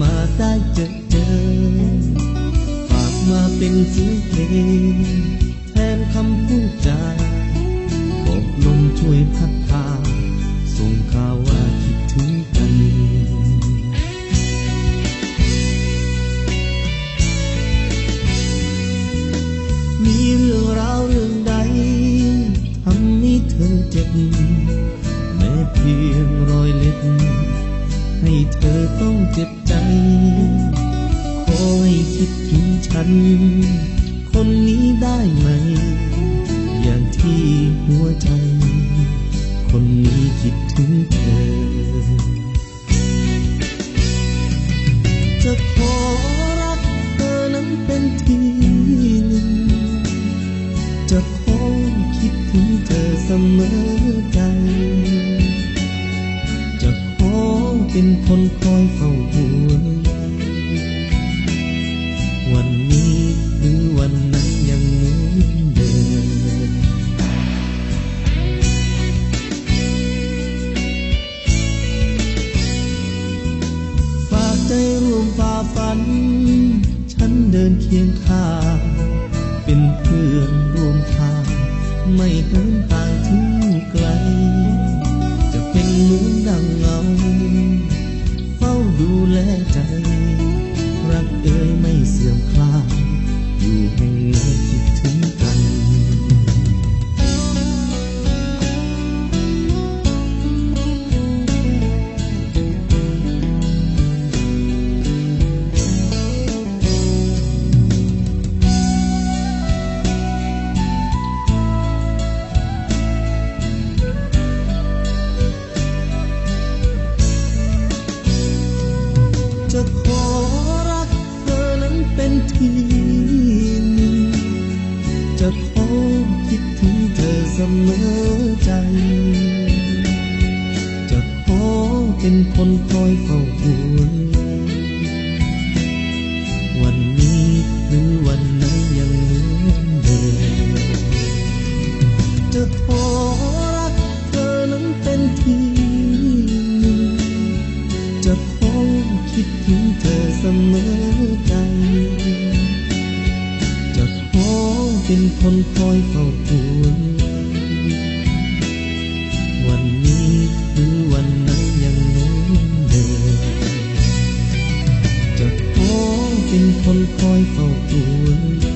มาได้จอเจอ ฝากมาเป็นเสียงเพลง แทนคำพูดจา เธอต้องเจ็บใจ ขอให้คิดถึงฉัน คนนี้ได้ไหม อย่างที่หัวใจ คนนี้คิดถึงเธอ จะขอรักเธอนั้นเป็นทีหนึ่งจะขอคิดถึงเธอเสมอ เป็นคนคอยเฝ้าห่วงวันนี้หรือวันนั้นยังเหมือนเดิมฝากใจร่วมฝ่าฟัน ฉันเดินเคียงข้างเป็นเพื่อนร่วมทางไม่เหินต่าง มอใจ จะขอเป็นคนคอยเฝ้าห่วงใยวันนี้หรือวันไหนยังเหมือนเดิมจะขอรักเธอนั้นเป็นที่จะขอคิดถึงเธอเสมอใจจะขอเป็นคนคอยเฝ้าห่ว kinh phân khói vào tuổi